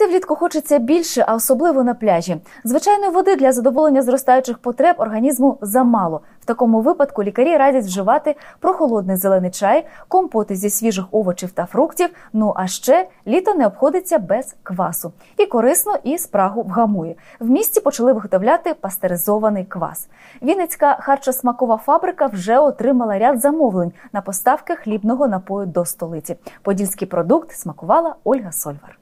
Пити влітку хочеться більше, а особливо на пляжі. Звичайної води для задоволення зростаючих потреб організму замало. В такому випадку лікарі радять вживати прохолодний зелений чай, компоти зі свіжих овочів та фруктів. Ну а ще літо не обходиться без квасу. І корисно, і спрагу вгамує. В місті почали виготовляти пастеризований квас. Вінницька харчосмакова фабрика вже отримала ряд замовлень на поставки хлібного напою до столиці. Подільський продукт смакувала Ольга Сольвар.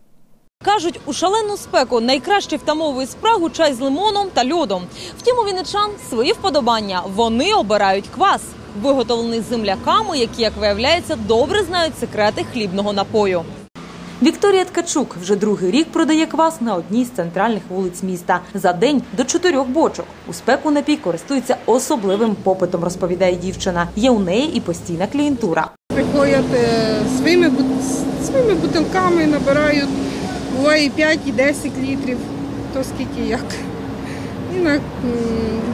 Кажуть, у шалену спеку найкраще втамовує спрагу чай з лимоном та льодом. Втім, у вінничан свої вподобання. Вони обирають квас, виготовлений земляками, які, як виявляється, добре знають секрети хлібного напою. Вікторія Ткачук вже другий рік продає квас на одній з центральних вулиць міста. За день до чотирьох бочок. У спеку напій користується особливим попитом, розповідає дівчина. Є у неї і постійна клієнтура. приходять е, своїми, своїми бутилками, набирають, буває і 5, і 10 літрів, то скільки як. І на,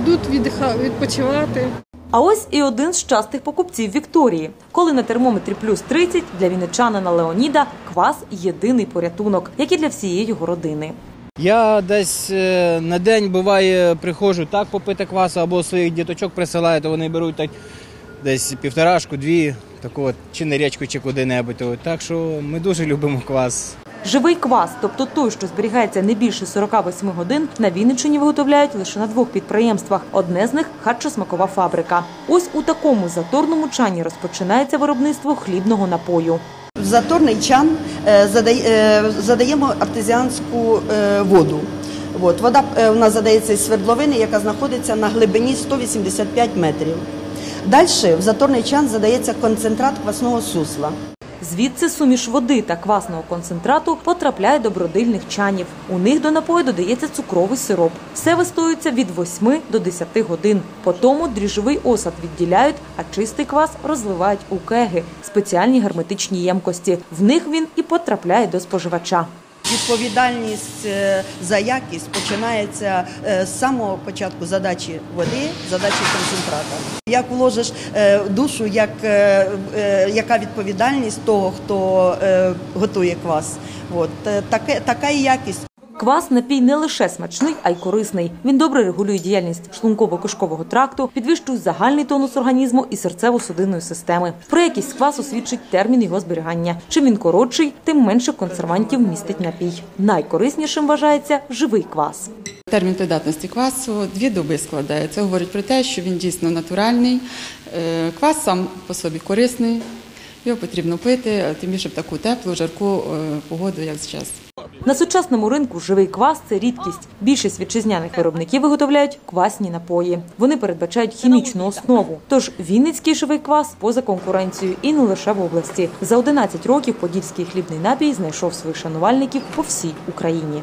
йдуть віддиха- відпочивати. А ось і один з частих покупців Вікторії. Коли на термометрі плюс 30, для вінничанина Леоніда квас єдиний порятунок, як і для всієї його родини. Я десь е, на день буває приходжу так попити квасу, або своїх діточок присилаю, то вони беруть так десь півторашку, дві, таку от, чи на річку, чи куди-небудь. Так що ми дуже любимо квас. Живий квас, тобто той, що зберігається не більше 48 годин, на Вінниччині виготовляють лише на двох підприємствах. Одне з них харчосмакова фабрика. Ось у такому заторному чані розпочинається виробництво хлібного напою. В заторний чан е, е, задаємо артезіанську е, воду. Вода у нас задається із свердловини, яка знаходиться на глибині 185 метрів. Далі в заторний чан задається концентрат квасного сусла. Звідси суміш води та квасного концентрату потрапляє до бродильних чанів. У них до напою додається цукровий сироп. Все вистоюється від 8 до 10 годин. По тому дріжджовий осад відділяють, а чистий квас розливають у кеги спеціальні герметичні ємкості. В них він і потрапляє до споживача. Відповідальність е, за якість починається е, з самого початку задачі води, задачі концентрата. Як вложиш е, душу, як, яка відповідальність того, хто готує квас. От, таке, така і якість. Квас напій не лише смачний, а й корисний. Він добре регулює діяльність шлунково-кишкового тракту, підвищує загальний тонус організму і серцево-судинної системи. Про якість квасу свідчить термін його зберігання. Чим він коротший, тим менше консервантів містить напій. Найкориснішим вважається живий квас. Термін придатності квасу дві доби складає. Це говорить про те, що він дійсно натуральний. Е, Квас сам по собі корисний, його потрібно пити, тим більше в таку теплу, жарку е, погоду, як зараз. На сучасному ринку живий квас це рідкість. Більшість вітчизняних виробників виготовляють квасні напої. Вони передбачають хімічну основу. Тож Вінницький живий квас поза конкуренцією і не лише в області. За 11 років подільський хлібний напій знайшов своїх шанувальників по всій Україні.